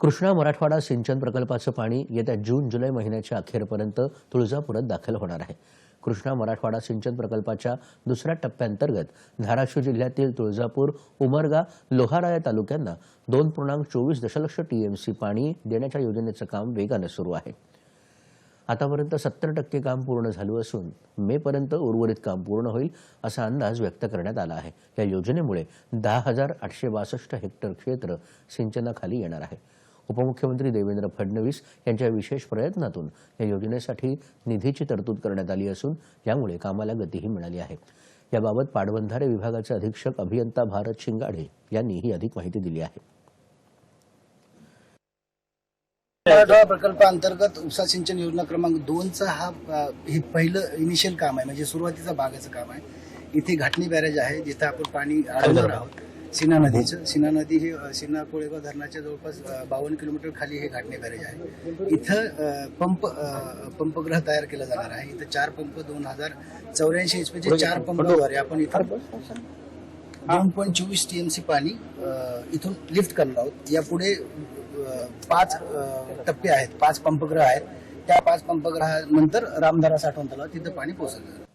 कृष्णा मराठवाडा सिंचन प्रकल्पाचं पाणी येत्या जून जुलै महिन्याच्या अखेरपर्यंत तुळजापुरात दाखल होणार आहे. कृष्णा मराठवाडा सिंचन प्रकल्पाच्या दुसऱ्या टप्प्यांतर्गत धाराशिव जिल्ह्यातील तुळजापूर उमरगा लोहारा या तालुक्यांना दोन पूर्णांक चोवीस दशलक्ष टीएमसी पाणी देण्याच्या योजनेचं काम वेगानं सुरू आहे. आतापर्यंत सत्तर टक्के काम पूर्ण झालं असून मेपर्यंत उर्वरित काम पूर्ण होईल असा अंदाज व्यक्त करण्यात आला आहे. या योजनेमुळे दहा हजार आठशे बासष्ट हेक्टर क्षेत्र सिंचनाखाली येणार आहे. उपमुख्यमंत्री देवेंद्र फडणवीस यांच्या विशेष प्रयत्नातून या योजनेसाठी निधीची तरतूद करण्यात आली असून यामुळे कामाला गतीही मिळाली आहे. याबाबत पाटबंधारे विभागाचे अधीक्षक अभियंता भारत शिंगाडे यांनी ही अधिक माहिती दिली आहे. मराठवाडा प्रकल्पाअंतर्गत उपसा सिंचन योजना क्रमांक दोनचा हा हे पहिलं इनिशियल काम आहे म्हणजे सुरुवातीचा भागाचं काम आहे. इथे घाटणी बॅरेज आहे जिथे आपण पाणी अडवणार आहोत. सीना नदीचं. सीना नदी हे अ, सीना कोळेगाव धरणाच्या जवळपास बावन्न किलोमीटर खाली हे घाटणी बॅरेज आहे. इथं पंप पंपग्रह तयार केला जाणार आहे. इथं चार पंप दोन हजार चौऱ्याऐंशी एचपीचे चार पंपद्वारे आपण इथं दोन पॉईंट चोवीस टीएमसी पाणी अ, इथून लिफ्ट करणार आहोत. यापुढे पाच टप्पे आहेत पाच पंपग्रह आहेत. त्या पाच पंपग्रहानंतर रामधारा साठवण तलाव तिथं पाणी पोहोचलं